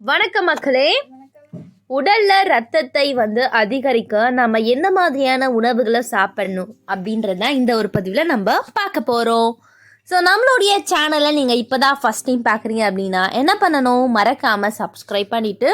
வணக்கம் மக்களே. உடல்ல ரத்தத்தை வந்து அதிகரிக்க நம்ம என்ன மாதிரியான உணவுகளை சாப்பிடணும் அப்படின்றத இந்த ஒரு பதிவில் நம்ம பார்க்க போகிறோம் ஸோ நம்மளுடைய சேனலை நீங்கள் இப்போ தான் ஃபஸ்ட் டைம் பார்க்குறீங்க அப்படின்னா என்ன பண்ணணும்? மறக்காமல் சப்ஸ்கிரைப் பண்ணிவிட்டு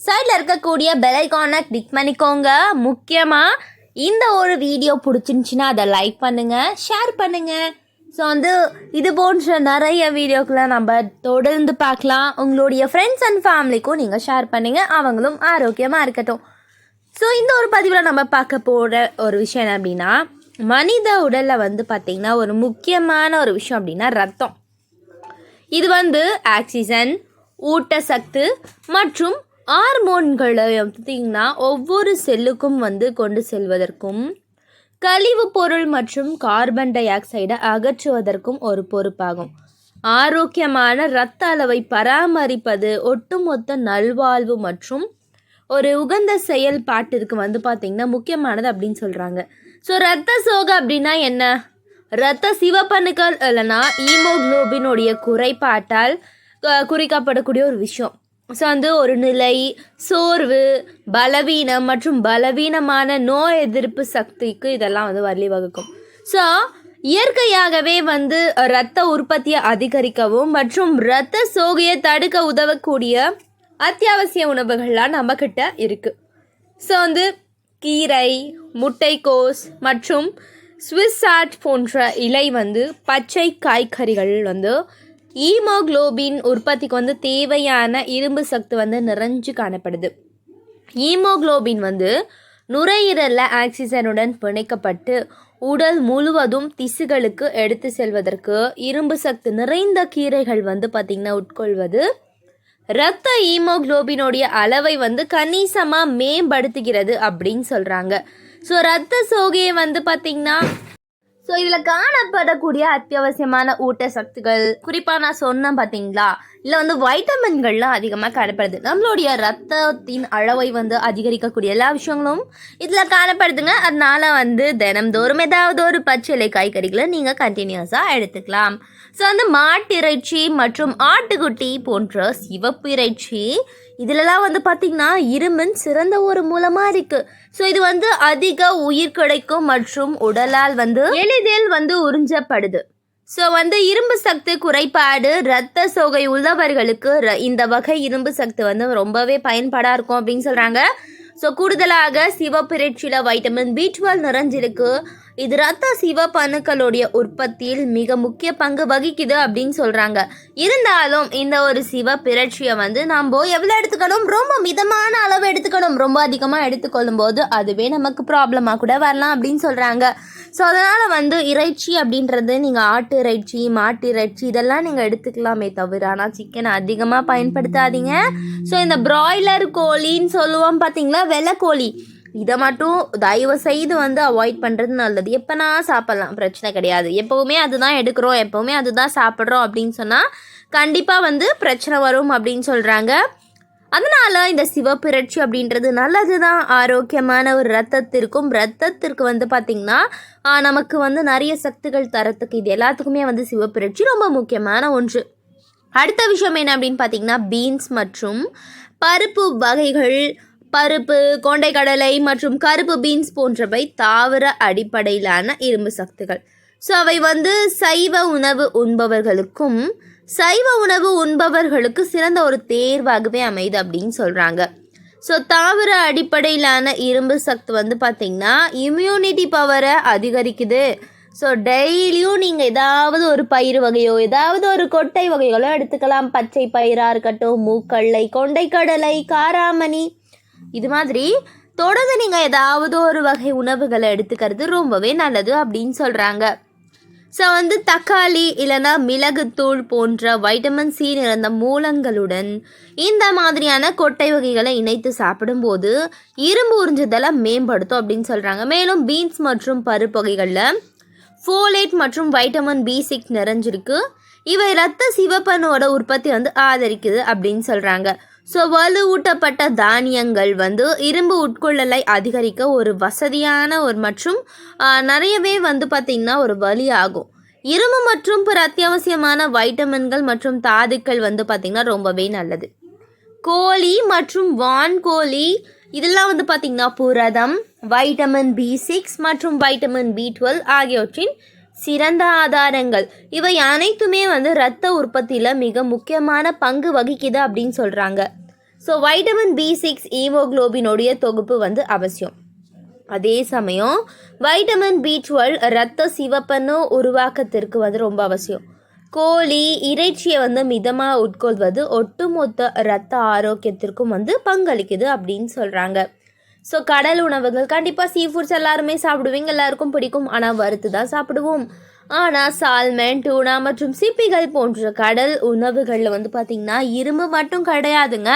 சைடில் இருக்கக்கூடிய பெல் கிளிக் பண்ணிக்கோங்க. முக்கியமாக இந்த ஒரு வீடியோ பிடிச்சிருந்துச்சின்னா அதை லைக் பண்ணுங்கள் ஷேர் பண்ணுங்கள் ஸோ வந்து இது போன்ற நிறைய வீடியோக்களை நம்ம தொடர்ந்து பார்க்கலாம். உங்களுடைய ஃப்ரெண்ட்ஸ் அண்ட் ஃபேமிலிக்கும் நீங்கள் ஷேர் பண்ணுங்கள் அவங்களும் ஆரோக்கியமாக இருக்கட்டும். ஸோ இந்த ஒரு பதிவில் நம்ம பார்க்க போகிற ஒரு விஷயம் என்ன அப்படின்னா மனித உடலில் வந்து பார்த்திங்கன்னா ஒரு முக்கியமான ஒரு விஷயம் அப்படின்னா ரத்தம். இது வந்து ஆக்சிஜன் ஊட்டச்சத்து மற்றும் ஹார்மோன்களை பார்த்திங்கன்னா ஒவ்வொரு செல்லுக்கும் வந்து கொண்டு செல்வதற்கும் கழிவுப் பொருள் மற்றும் கார்பன் டை ஆக்சைடை அகற்றுவதற்கும் ஒரு பொறுப்பாகும். ஆரோக்கியமான இரத்த அளவை பராமரிப்பது ஒட்டுமொத்த நல்வாழ்வு மற்றும் ஒரு உகந்த செயல்பாட்டிற்கு வந்து பார்த்திங்கன்னா முக்கியமானது அப்படின்னு சொல்கிறாங்க ஸோ ரத்த சோகை அப்படின்னா என்ன? இரத்த சிவப்பணுக்கள் இல்லைன்னா ஈமோக்ளோபினுடைய குறைபாட்டால் குறிக்கப்படக்கூடிய ஒரு விஷயம். ஸோ வந்து ஒரு நிலை சோர்வு பலவீனம் மற்றும் பலவீனமான நோய் எதிர்ப்பு சக்திக்கு இதெல்லாம் வந்து வழிவகுக்கும் ஸோ இயற்கையாகவே வந்து இரத்த உற்பத்தியை அதிகரிக்கவும் மற்றும் இரத்த சோகையை தடுக்க உதவக்கூடிய அத்தியாவசிய உணவுகள்லாம் நம்மக்கிட்ட இருக்குது ஸோ வந்து கீரை முட்டைக்கோஸ் மற்றும் ஸ்விஸ் ஆட் போன்ற இலை வந்து பச்சை காய்கறிகள் வந்து ஈமோக்ளோபின் உற்பத்திக்கு வந்து தேவையான இரும்பு சக்தி வந்து நிறைஞ்சு காணப்படுது. ஈமோக்ளோபின் வந்து நுரையீரலில் ஆக்சிஜனுடன் பிணைக்கப்பட்டு உடல் முழுவதும் திசுகளுக்கு எடுத்து செல்வதற்கு இரும்பு சக்தி நிறைந்த கீரைகள் வந்து பார்த்திங்கன்னா உட்கொள்வது. இரத்த ஈமோக்ளோபினுடைய அளவை வந்து கணிசமாக மேம்படுத்துகிறது அப்படின்னு சொல்கிறாங்க ஸோ இரத்த சோகையை வந்து பார்த்திங்கன்னா ஸோ இதில் காணப்படக்கூடிய அத்தியாவசியமான ஊட்டச்சத்துக்கள் குறிப்பாக நான் சொன்னேன் பார்த்தீங்களா இல்லை வந்து வைட்டமின்கள்லாம் அதிகமாக காணப்படுது. நம்மளுடைய ரத்தத்தின் அளவை வந்து அதிகரிக்கக்கூடிய எல்லா விஷயங்களும் இதில் காணப்படுதுங்க. அதனால வந்து தினம்தோறும் ஏதாவது ஒரு பச்சிலை காய்கறிகளை நீங்கள் கண்டினியூஸாக எடுத்துக்கலாம். ஸோ வந்து மாட்டிறைச்சி மற்றும் ஆட்டுக்குட்டி போன்ற சிவப்பு இறைச்சி இதிலலாம் வந்து பார்த்திங்கன்னா இரும்பின் சிறந்த ஒரு மூலமாக இருக்குது ஸோ இது வந்து அதிக உயிர் கிடைக்கும் மற்றும் உடலால் வந்து எளிதில் வந்து உறிஞ்சப்படுது. ஸோ வந்து இரும்பு சக்தி குறைபாடு இரத்த சோகை உள்ளவர்களுக்கு ர- இந்த வகை இரும்பு சக்தி வந்து ரொம்பவே பயன்பாடாக இருக்கும் அப்படின்னு சொல்கிறாங்க ஸோ கூடுதலாக சிவப்பிரட்சியில் வைட்டமின் பி டுவெல் நிறைஞ்சிருக்கு. இது ரத்த சிவப்பணுக்களுடைய உற்பத்தியில் மிக முக்கிய பங்கு வகிக்குது அப்படின்னு சொல்கிறாங்க இருந்தாலும் இந்த ஒரு சிவ பிறட்சியை வந்து நம்ம எவ்வளோ எடுத்துக்கணும்? ரொம்ப மிதமான அளவு எடுத்துக்கணும். ரொம்ப அதிகமாக எடுத்துக்கொள்ளும் போது அதுவே நமக்கு ப்ராப்ளமாக கூட வரலாம் அப்படின்னு சொல்கிறாங்க ஸோ அதனால் வந்து இறைச்சி அப்படின்றது நீங்கள் ஆட்டு இறைச்சி மாட்டு இறைச்சி இதெல்லாம் நீங்கள் எடுத்துக்கலாமே தவிர ஆனால் சிக்கனை அதிகமாக பயன்படுத்தாதீங்க. ஸோ இந்த பிராய்லர் கோழின்னு சொல்லுவோம் பார்த்தீங்களா வெள்ளை கோழி. இதை மட்டும் தயவு செய்து வந்து அவாய்ட் பண்ணுறது நல்லது. எப்போனா சாப்பிட்லாம் பிரச்சனை கிடையாது. எப்போவுமே அதுதான் எடுக்கிறோம் எப்போவுமே அதுதான் சாப்பிட்றோம் அப்படின்னு சொன்னால் கண்டிப்பாக வந்து பிரச்சனை வரும் அப்படின்னு சொல்கிறாங்க அதனால் இந்த சிவப்பிரட்சி அப்படின்றது நல்லது தான் ஆரோக்கியமான ஒரு ரத்தத்திற்கும் ரத்தத்திற்கு வந்து பார்த்திங்கன்னா நமக்கு வந்து நிறைய சக்திகள் தரத்துக்கு இது எல்லாத்துக்குமே வந்து சிவப்பிரட்சி ரொம்ப முக்கியமான ஒன்று. அடுத்த விஷயம் என்ன அப்படின்னு பார்த்தீங்கன்னா பீன்ஸ் மற்றும் பருப்பு வகைகள் பருப்பு கொண்டைக்கடலை மற்றும் கருப்பு பீன்ஸ் போன்றவை தாவர அடிப்படையிலான இரும்பு சத்துக்கள் ஸோ அவை வந்து சைவ உணவு உண்பவர்களுக்கும் சைவ உணவு உண்பவர்களுக்கு சிறந்த ஒரு தேர்வாகவே அமைது அப்படின்னு சொல்கிறாங்க ஸோ தாவர அடிப்படையிலான இரும்பு சத்து வந்து பார்த்திங்கன்னா இம்யூனிட்டி பவரை அதிகரிக்குது. ஸோ டெய்லியும் நீங்கள் ஏதாவது ஒரு பயிர் வகையோ ஏதாவது ஒரு கொட்டை வகைகளோ எடுத்துக்கலாம். பச்சை பயிராக இருக்கட்டும் மூக்கடலை கொண்டைக்கடலை காராமணி இது மாதிரி தொடர்ந்து நீங்கள் ஏதாவது ஒரு வகை உணவுகளை எடுத்துக்கிறது ரொம்பவே நல்லது அப்படின்னு சொல்கிறாங்க ஸோ வந்து தக்காளி இல்லைன்னா மிளகுத்தூள் போன்ற வைட்டமின் சி நிறைந்த மூலங்களுடன் இந்த மாதிரியான கொட்டை வகைகளை இணைத்து சாப்பிடும்போது இரும்பு உறிஞ்சுதலை மேம்படுத்தும் அப்படின்னு சொல்கிறாங்க மேலும் பீன்ஸ் மற்றும் பருப்பு வகைகளில் ஃபோலேட் மற்றும் வைட்டமின் பி சிக்ஸ் நிறைஞ்சிருக்கு. இவை இரத்த சிவப்பனோட உற்பத்தி வந்து ஆதரிக்குது அப்படின்னு சொல்கிறாங்க ஸோ வலுவூட்டப்பட்ட தானியங்கள் வந்து இரும்பு உட்கொள்ளலை அதிகரிக்க ஒரு வசதியான ஒரு மற்றும் நிறையவே வந்து பார்த்திங்கன்னா ஒரு வழி ஆகும். இரும்பு மற்றும் பிற அத்தியாவசியமான வைட்டமின்கள் மற்றும் தாதுக்கள் வந்து பார்த்திங்கன்னா ரொம்பவே நல்லது. கோழி மற்றும் வான்கோழி இதெல்லாம் வந்து பார்த்திங்கன்னா புரதம் வைட்டமின் பி சிக்ஸ் மற்றும் வைட்டமின் பி டுவெல் ஆகியவற்றின் சிறந்த ஆதாரங்கள். இவை அனைத்துமே வந்து இரத்த உற்பத்தியில் மிக முக்கியமான பங்கு வகிக்குது அப்படின்னு சொல்கிறாங்க ஸோ வைட்டமின் பி சிக்ஸ் ஈமோக்ளோபினுடைய தொகுப்பு வந்து அவசியம். அதே சமயம் வைட்டமின் பி டுவெல் ரத்த சிவப்பணு உருவாக்கத்திற்கு வந்து ரொம்ப அவசியம். கோழி இறைச்சியை வந்து மிதமாக உட்கொள்வது ஒட்டுமொத்த இரத்த ஆரோக்கியத்திற்கும் வந்து பங்களிக்குது அப்படின்னு சொல்கிறாங்க ஸோ கடல் உணவுகள் கண்டிப்பாக சீ ஃபுட்ஸ் எல்லாருமே சாப்பிடுவீங்க எல்லாருக்கும் பிடிக்கும். ஆனால் வறுத்து தான் சாப்பிடுவோம். ஆனால் சால்மன் டூனா மற்றும் சிப்பிகள் போன்ற கடல் உணவுகளில் வந்து பார்த்திங்கன்னா இரும்பு மட்டும் கிடையாதுங்க.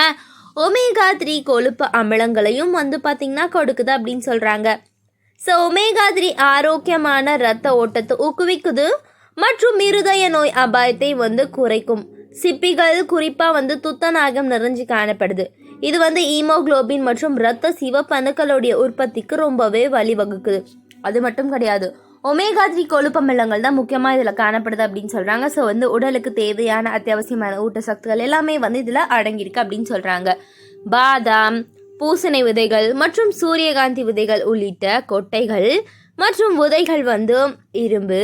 ஒமேகா த்ரீ கொழுப்பு அமிலங்களையும் வந்து பார்த்திங்கன்னா கொடுக்குது அப்படின்னு சொல்கிறாங்க ஸோ ஒமேகா த்ரீ ஆரோக்கியமான இரத்த ஓட்டத்தை ஊக்குவிக்குது மற்றும் இருதய நோய் அபாயத்தை வந்து குறைக்கும். சிப்பிகள் குறிப்பாக வந்து துத்தநாகம் நிறைஞ்சு காணப்படுது. இது வந்து ஈமோக்ளோபின் மற்றும் இரத்த சிவப்பணுக்களுடைய உற்பத்திக்கு ரொம்பவே வழிவகுக்குது. அது மட்டும் கிடையாது ஒமேகா த்ரீ கொழுப்பமில்லங்கள் தான் முக்கியமாக இதில் காணப்படுது அப்படின்னு சொல்கிறாங்க ஸோ வந்து உடலுக்கு தேவையான அத்தியாவசியமான ஊட்டச்சத்துக்கள் எல்லாமே வந்து இதில் அடங்கியிருக்கு அப்படின்னு சொல்கிறாங்க பாதாம் பூசணை விதைகள் மற்றும் சூரியகாந்தி விதைகள் உள்ளிட்ட கொட்டைகள் மற்றும் விதைகள் வந்து இரும்பு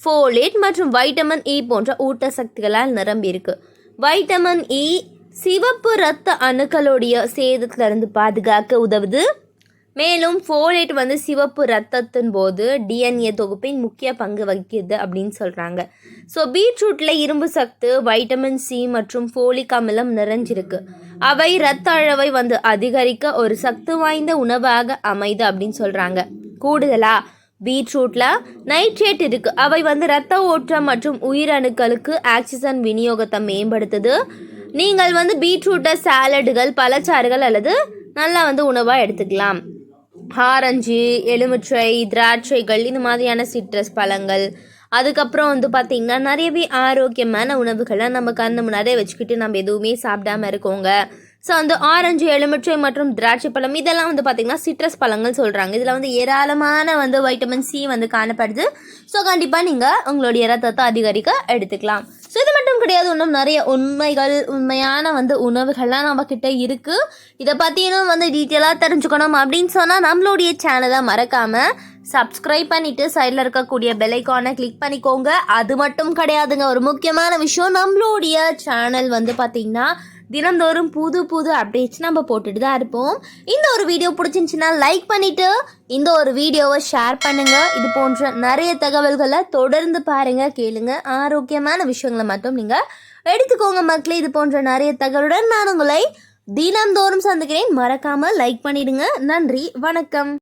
ஃபோலேட் மற்றும் வைட்டமின் இ e போன்ற ஊட்டச்சக்திகளால் நிரம்பி இருக்கு வைட்டமின் இ e சிவப்பு இரத்த அணுக்களுடைய சேதத்திலிருந்து பாதுகாக்க உதவுது. மேலும் ஃபோலேட் வந்து சிவப்பு ரத்தத்தின் போது டிஎன்ஏ தொகுப்பின் முக்கிய பங்கு வகிக்குது அப்படின்னு சொல்கிறாங்க ஸோ பீட்ரூட்டில் இரும்பு சத்து வைட்டமின் சி மற்றும் ஃபோலிக் அமிலம் நிறைஞ்சிருக்கு. அவை இரத்த அளவை வந்து அதிகரிக்க ஒரு சத்து வாய்ந்த உணவாக அமைது அப்படின்னு சொல்கிறாங்க கூடுதலாக பீட்ரூட்டில் நைட்ரேட் இருக்குது அவை வந்து இரத்த ஓட்டம் மற்றும் உயிரணுக்களுக்கு ஆக்சிஜன் விநியோகத்தை மேம்படுத்துது. நீங்கள் வந்து பீட்ரூட்டை சாலடுகள் பழச்சாறுகள் அல்லது நல்லா வந்து உணவாக எடுத்துக்கலாம். ஆரஞ்சு எலுமிச்சை திராட்சைகள் இந்த மாதிரியான சிட்ரஸ் பழங்கள். அதுக்கப்புறம் வந்து பார்த்திங்கன்னா நிறையவே ஆரோக்கியமான உணவுகளை நம்ம கண்ணு முன்னாடியே வச்சுக்கிட்டு நம்ம எதுவுமே சாப்பிடாம இருக்கோங்க. ஸோ அந்த ஆரஞ்சு எலுமிச்சை மற்றும் திராட்சை பழம் இதெல்லாம் வந்து பார்த்திங்கன்னா சிட்ரஸ் பழங்கள் சொல்கிறாங்க இதில் வந்து ஏராளமான வந்து வைட்டமின் சி வந்து காணப்படுது. ஸோ கண்டிப்பாக நீங்கள் உங்களுடைய ரத்தத்தை அதிகரிக்க எடுத்துக்கலாம். ஸோ இது மட்டும் கிடையாது. இன்னும் நிறைய உண்மைகள் உண்மையான வந்து உணவுகள்லாம் நம்மக்கிட்ட இருக்குது இதை பற்றியும் வந்து டீட்டெயிலாக தெரிஞ்சுக்கணும் அப்படின்னு சொன்னால் நம்மளுடைய சேனலை மறக்காமல் சப்ஸ்கிரைப் பண்ணிவிட்டு சைடில் இருக்கக்கூடிய பெலைக்கானை கிளிக் பண்ணிக்கோங்க. அது மட்டும் கிடையாதுங்க. ஒரு முக்கியமான விஷயம் நம்மளுடைய சேனல் வந்து பார்த்திங்கன்னா தினந்தோறும் புது புது அப்டேட்ஸ் நம்ம போட்டுட்டு தான் இருப்போம். இந்த ஒரு வீடியோ பிடிச்சிருந்துச்சின்னா லைக் பண்ணிவிட்டு இந்த ஒரு வீடியோவை ஷேர் பண்ணுங்கள் இது போன்ற நிறைய தகவல்களை தொடர்ந்து பாருங்கள் கேளுங்க. ஆரோக்கியமான விஷயங்களை மட்டும் நீங்கள் எடுத்துக்கோங்க மக்களே. இது போன்ற நிறைய தகவலுடன் நான் உங்களை தினந்தோறும் சந்திக்கிறேன். மறக்காமல் லைக் பண்ணிடுங்க. நன்றி வணக்கம்.